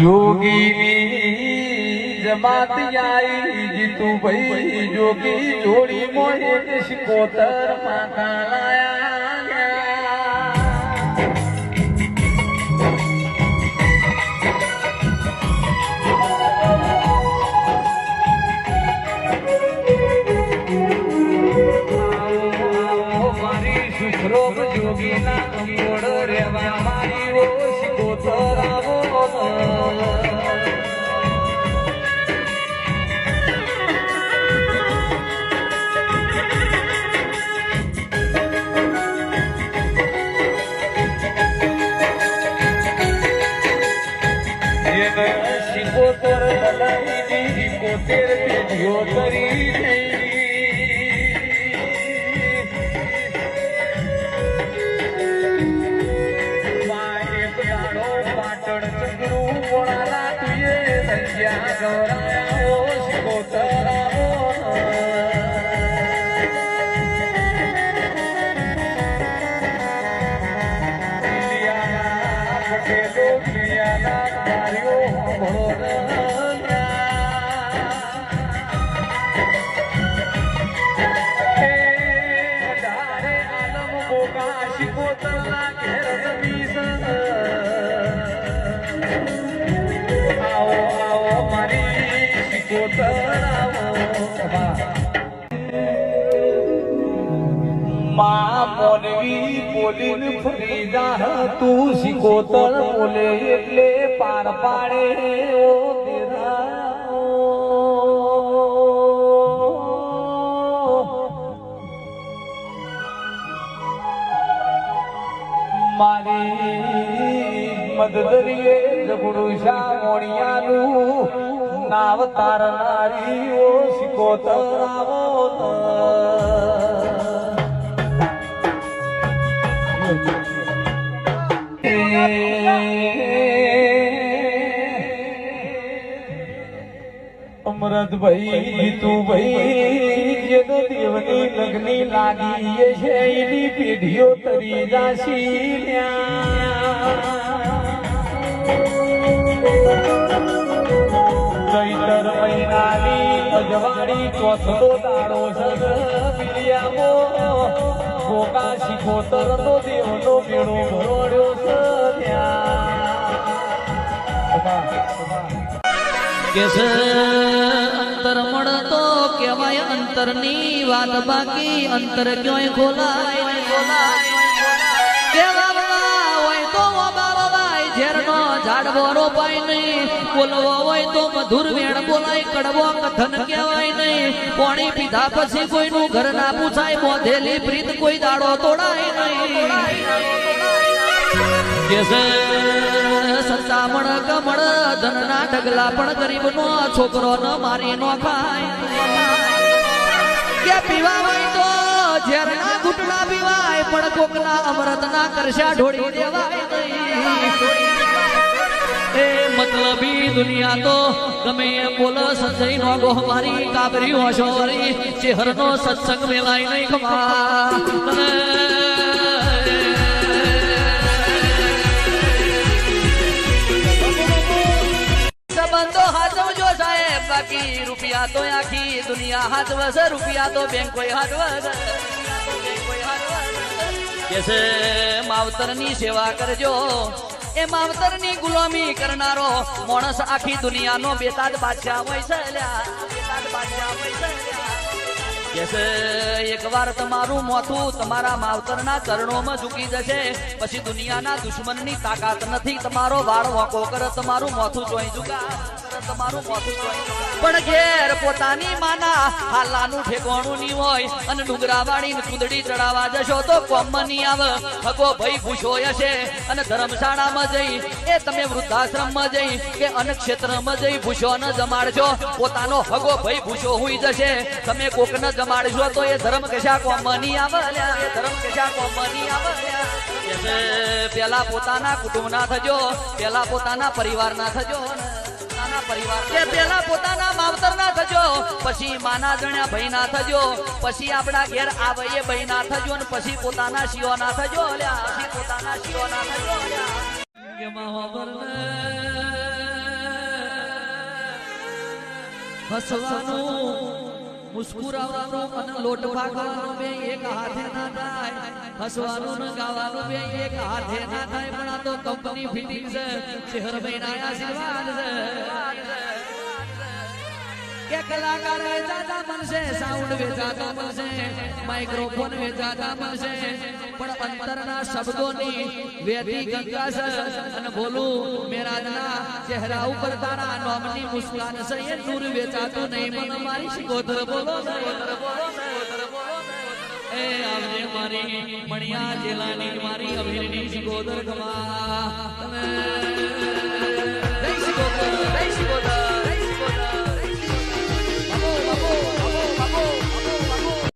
જોગીની જમાત આઈ જીતુ ભાઈ જોગી જોડી મોહે શિકોતર માતા લાયા મારી સુખરોગ જોગીના અંગોળ રેવા મારી ઓ શિકોતર को तेरे लाई दी को तेरे पे जो तरी માં મોનવી બોલીન ફરી જા તું શિકોતર બોલે એટલે પાર પાડે મારી મદદરીએ જગડું શા મોણિયાનું નાવ તારનારી ઓ શિકોતર આવો અમરતભાઈ તું ભાઈ, જેનો દેવની લગ્ની લાગી છે, એની પેઢીઓ તરી જાશી ચૈતર મહિનાની અજવાળી ચોથનો દાડો સગિયામો ગોગા શિકોતર નો દેવનો મેળો ભરોડ્યો કે છે અંતર મળતો કહેવાય અંતરની વાત બાકી અંતર ક્યોય ખોલાય કેવા ઝેરનો ઝાડવો નહીં. બોલવો હોય તો મધુર વેણ બોલાય, કડવો કથન કહેવાય નહીં. પાણી પીધા પછી કોઈનું ઘર ના પૂછાય મોધેલી પ્રીત કોઈ દાડો તોડાય નહીં. સતામણ કમળ, ધનના ઢગલા પણ ગરીબ નો છોકરો ન મારી નો ખાય. કે પીવા હોય તો ઝેરના ઘૂંટડા પીવાય, પણ કોકના અમૃત ના કરશા ઢોળી દેવાય નહીં. એ મતલબી દુનિયા તો ગમે એમ બોલો સંજય નો ગોહ મારી કાબરી હોશોરી ચેહર નો સત્સંગ મેલાય નહીં ખમા સંબંધો હાચવજો સાહેબ બાકી રૂપિયા તો આખી દુનિયા હાચવશે રૂપિયા તો બેંકો હાચવશે કે છે માવતરની સેવા કરજો એ માવતરની ગુલામી કરનારો માણસ આખી દુનિયાનો બેતાદ બાદશાહ હોય છે લ્યા. બાદશાહ એકવાર તમારું મોથું તમારા માવતરના ચરણોમાં ઝૂકી જશે. પછી દુનિયાના દુશ્મનની તાકાત નથી. તમારો વાળ વાંકો કરે, તમારું મોથું જોઈ ઝુકા. પણ ઘેર પોતાની માના હાલાનું ઠેકવાનું ની હોય અને ડુંગરા વાળી કુંદડી ચડાવવા જશો તો કોમની આવે. હગો ભાઈ ખુશો હશે અને ધર્મશાળામાં જઈ એ તમે વૃદ્ધાશ્રમમાં જઈ કે અન્નક્ષેત્રમાં જઈ ભૂસો ન જમાડજો પોતાનો હગો ભાઈ ભૂસો હોઈ જશે. તમે કોક ન જમાડશો તો એ ધર્મ કશા કોમની આવે ધર્મ કશા કોમની આવે. પેલા પોતાના કુટુંબના થજો, પેલા પોતાના પરિવારના થજો પોતાના પરિવાર પોતાના માવતર થજો, પછી માના જણ્યા ભાઈ ના પછી આપણા ઘેર આવઈએ ભાઈ ના થજો પછી પોતાના શિયો થજો પછી અને લોટ ભાગવાનું બે એક હાથે ના હસવાનું ને ગાવાનું બે એક હાથે ના થાય, પણ આ તો કંપની ફિટિંગ છે. શહેર મહિના આશીર્વાદ છે. કે કલાકાર વેચાતા બનશે સાઉન્ડ વેચાતા બનશે માઇક્રોફોન વેચાતા બનશે પણ અંતરના શબ્દોની વેતી ગંગા છે. અને બોલું, મેરાજના ચહેરા ઉપર તારા નોમની મુસ્કાન છે. એ દૂર વેચાતું નહીં મને મારી શિકોતર બોલો ને. મારી મણિયા જેલાની મારી અમીરની ગોદર ગમા તમે